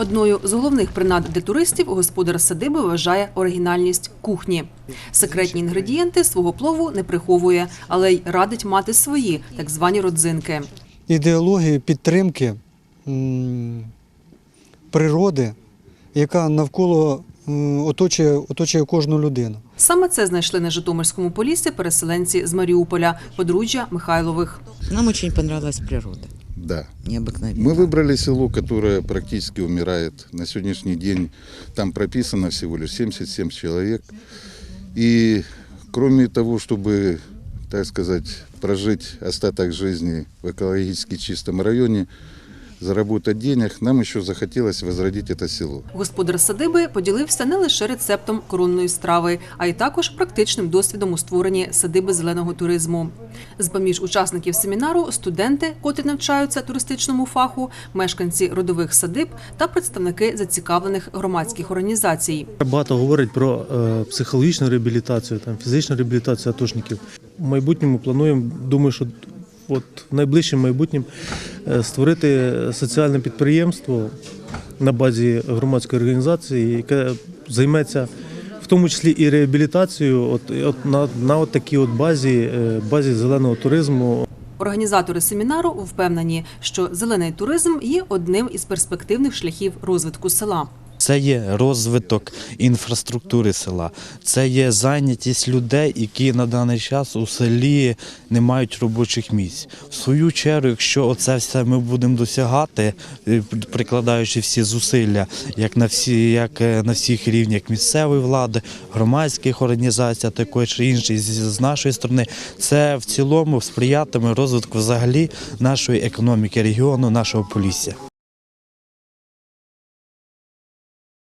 Одною з головних принад для туристів господар садиби вважає оригінальність кухні. Секретні інгредієнти свого плову не приховує, але й радить мати свої, так звані родзинки. ідеології підтримки природи, яка навколо оточує, оточує кожну людину. Саме це знайшли на Житомирському полісі переселенці з Маріуполя, подружжя Михайлових. Нам очень понравилась природа. Да. Необыкновенно. Мы выбрали село, которое практически умирает. На сегодняшний день там прописано всего лишь 77 человек. И кроме того, чтобы, так сказать, прожить остаток жизни в экологически чистом районе, заработать денег, нам еще захотелось возродить это село. Господар садиби поділився не лише рецептом коронної страви, а й також практичним досвідом у створенні садиби зеленого туризму. З поміж учасників семінару студенти, котрі навчаються туристичному фаху, мешканці родових садиб та представники зацікавлених громадських організацій. Багато говорять про е, психологічну реабілітацію, там, фізичну реабілітацію атошників. В майбутньому плануємо, думаю, що от в найближчому майбутньому е, створити соціальне підприємство на базі громадської організації, яке займеться в тому числі і реабілітацією от, от, на, на от такій от базі, е, базі зеленого туризму, Організатори семінару впевнені, що зелений туризм є одним із перспективних шляхів розвитку села. Це є розвиток інфраструктури села, це є зайнятість людей, які на даний час у селі не мають робочих місць. В свою чергу, якщо оце все ми будемо досягати, е, прикладаючи всі зусилля, як на всі, як е, на всіх рівнях місцевої влади, громадських організацій, також інших з- з нашої сторони, це в цілому сприятиме розвитку взагалі нашої економіки регіону, нашого полісся.